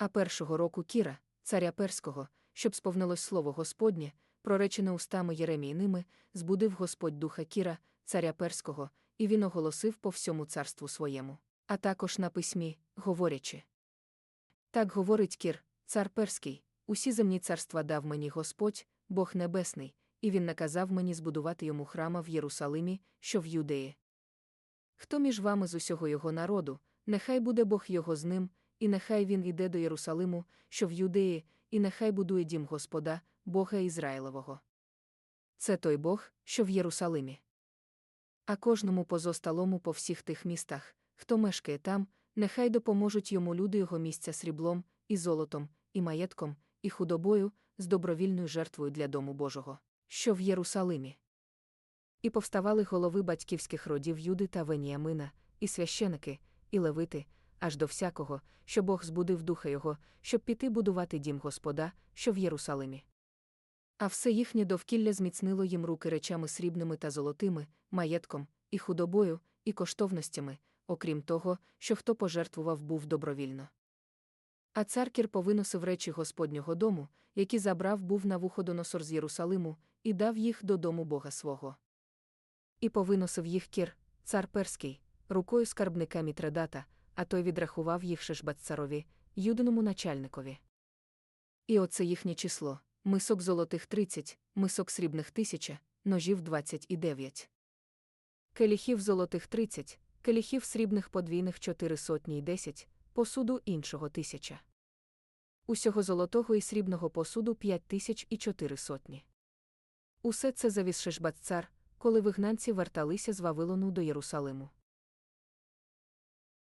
А першого року Кіра, царя перського, щоб сповнилось слово Господнє, проречене устами Єремійними, збудив Господь духа Кіра, царя перського, і він оголосив по всьому царству своєму, а також на письмі, говорячи. Так говорить Кір, цар перський, усі земні царства дав мені Господь, Бог Небесний, і він наказав мені збудувати йому храма в Єрусалимі, що в Юдеї. Хто між вами з усього його народу, нехай буде Бог його з ним, і нехай він іде до Єрусалиму, що в Юдеї, і нехай будує дім Господа, Бога Ізраїлового. Це той Бог, що в Єрусалимі. А кожному позосталому по всіх тих містах, хто мешкає там, нехай допоможуть йому люди його місця сріблом, і золотом, і маєтком, і худобою, з добровільною жертвою для дому Божого, що в Єрусалимі. І повставали голови батьківських родів Юди та Веніамина, і священики, і левити, аж до всякого, що Бог збудив духа його, щоб піти будувати дім Господа, що в Єрусалимі. А все їхнє довкілля зміцнило їм руки речами срібними та золотими, маєтком, і худобою, і коштовностями, окрім того, що хто пожертвував був добровільно. А цар Кір повиносив речі Господнього дому, які забрав був на вуходоносор з Єрусалиму, і дав їх додому Бога свого. І повиносив їх Кір, цар перський, рукою скарбника Мітредата, а той відрахував їх Шешбат-царові, юдиному начальникові. І оце їхнє число мисок золотих тридцять, мисок срібних тисяча, ножів двадцять і дев'ять. Келіхів золотих тридцять, келіхів срібних подвійних чотири сотні й десять, посуду іншого тисяча. Усього золотого і срібного посуду п'ять тисяч і чотири сотні. Усе це завіз Шешбат-цар, коли вигнанці верталися з Вавилону до Єрусалиму.